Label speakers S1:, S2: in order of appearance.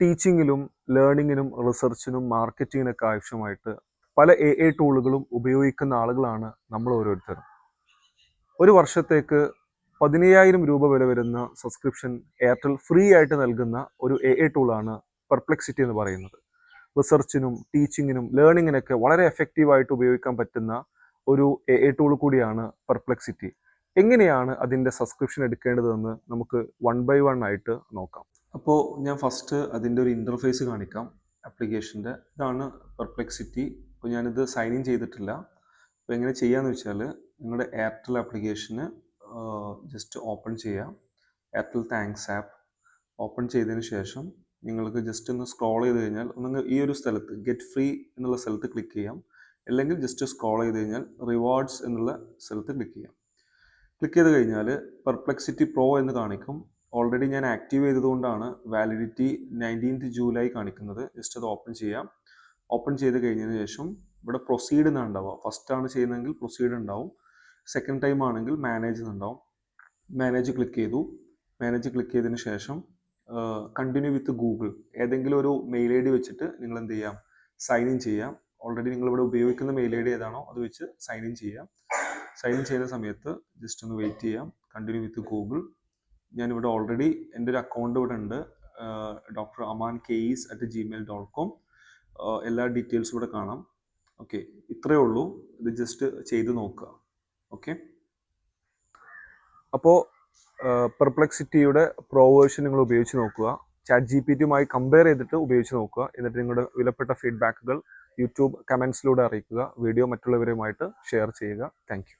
S1: ടീച്ചിങ്ങിലും ലേണിങ്ങിനും റിസർച്ചിനും മാർക്കറ്റിങ്ങിനൊക്കെ ആവശ്യമായിട്ട് പല A A ടൂളുകളും ഉപയോഗിക്കുന്ന ആളുകളാണ് നമ്മൾ ഓരോരുത്തരും. ഒരു വർഷത്തേക്ക് പതിനയ്യായിരം രൂപ വില വരുന്ന സബ്സ്ക്രിപ്ഷൻ എയർടെൽ ഫ്രീ ആയിട്ട് നൽകുന്ന ഒരു എ എ ടൂളാണ് പെർപ്ലെക്സിറ്റി എന്ന് പറയുന്നത്. റിസർച്ചിനും ടീച്ചിങ്ങിനും ലേണിങ്ങിനൊക്കെ വളരെ എഫക്റ്റീവായിട്ട് ഉപയോഗിക്കാൻ പറ്റുന്ന ഒരു എ എ ടൂൾ കൂടിയാണ് പെർപ്ലെക്സിറ്റി എങ്ങനെയാണ് അതിന്റെ സബ്സ്ക്രിപ്ഷൻ എടുക്കേണ്ടതെന്ന് നമുക്ക് വൺ ബൈ വൺ ആയിട്ട് നോക്കാം. അപ്പോൾ ഞാൻ ഫസ്റ്റ് അതിന്റെ ഒരു ഇന്റർഫേസ് കാണിക്കാം. ആപ്ലിക്കേഷന്റെ ഇതാണ് പെർപ്ലെക്സിറ്റി അപ്പോൾ ഞാനിത് സൈൻ ഇൻ ചെയ്തിട്ടില്ല. അപ്പോൾ എങ്ങനെ ചെയ്യാമെന്ന് വെച്ചാൽ നിങ്ങളുടെ എയർടെൽ ആപ്ലിക്കേഷന് ജസ്റ്റ് ഓപ്പൺ ചെയ്യാം. എയർടെൽ താങ്ക്സ് ആപ്പ് ഓപ്പൺ ചെയ്തതിന് ശേഷം നിങ്ങൾക്ക് ജസ്റ്റ് ഒന്ന് സ്ക്രോൾ ചെയ്ത് കഴിഞ്ഞാൽ ഒന്ന് ഈ ഒരു സ്ഥലത്ത് ഗെറ്റ് ഫ്രീ എന്നുള്ള സ്ഥലത്ത് ക്ലിക്ക് ചെയ്യാം. അല്ലെങ്കിൽ ജസ്റ്റ് സ്ക്രോൾ ചെയ്ത് കഴിഞ്ഞാൽ റിവാർഡ്സ് എന്നുള്ള സ്ഥലത്ത് ക്ലിക്ക് ചെയ്യാം. ക്ലിക്ക് ചെയ്ത് കഴിഞ്ഞാൽ പെർപ്ലെക്സിറ്റി പ്രോ എന്ന് കാണിക്കും. ഓൾറെഡി ഞാൻ ആക്റ്റീവ് ചെയ്തതുകൊണ്ടാണ് വാലിഡിറ്റി നയന്റീൻത്ത് ജൂലൈ കാണിക്കുന്നത്. ജസ്റ്റ് അത് ഓപ്പൺ ചെയ്യാം. ഓപ്പൺ ചെയ്ത് കഴിഞ്ഞതിന് ശേഷം ഇവിടെ പ്രൊസീഡ് എന്നാണ് ഉണ്ടാവുക ഫസ്റ്റ് ആണ് ചെയ്യുന്നതെങ്കിൽ പ്രൊസീഡ് ഉണ്ടാവും. സെക്കൻഡ് ടൈം ആണെങ്കിൽ മാനേജ് എന്നുണ്ടാവും. മാനേജ് ക്ലിക്ക് ചെയ്തു. മാനേജ് ക്ലിക്ക് ചെയ്തതിന് ശേഷം കണ്ടിന്യൂ വിത്ത് ഗൂഗിൾ ഏതെങ്കിലും ഒരു മെയിൽ ഐ ഡി വെച്ചിട്ട് നിങ്ങൾ എന്ത് ചെയ്യാം? സൈൻ ഇൻ ചെയ്യാം. ഓൾറെഡി നിങ്ങൾ ഇവിടെ ഉപയോഗിക്കുന്ന മെയിൽ ഐ ഡി ഏതാണോ അത് വെച്ച് സൈൻ ഇൻ ചെയ്യാം. സൈൻ ഇൻ ചെയ്യുന്ന സമയത്ത് ജസ്റ്റ് ഒന്ന് വെയിറ്റ് ചെയ്യാം. കണ്ടിന്യൂ വിത്ത് ഗൂഗിൾ ഞാനിവിടെ ഓൾറെഡി എന്റെ ഒരു അക്കൗണ്ട് ഇവിടെ ഉണ്ട്. Doctor Aman case at Gmail dot com എല്ലാ ഡീറ്റെയിൽസും ഇവിടെ കാണാം. ഓക്കെ ഇത്രയേ ഉള്ളൂ. ഇത് ജസ്റ്റ് ചെയ്ത് നോക്കുക. ഓക്കെ അപ്പോൾ പെർപ്ലക്സിറ്റിയുടെ പ്രോ വേർഷൻ നിങ്ങൾ ഉപയോഗിച്ച് നോക്കുക. ചാറ്റ് ജി പി ടിയുമായി കമ്പയർ ചെയ്തിട്ട് ഉപയോഗിച്ച് നോക്കുക. എന്നിട്ട് നിങ്ങളുടെ വിലപ്പെട്ട ഫീഡ്ബാക്കുകൾ യൂട്യൂബ് കമൻസിലൂടെ അറിയിക്കുക. വീഡിയോ മറ്റുള്ളവരുമായിട്ട് ഷെയർ ചെയ്യുക. താങ്ക്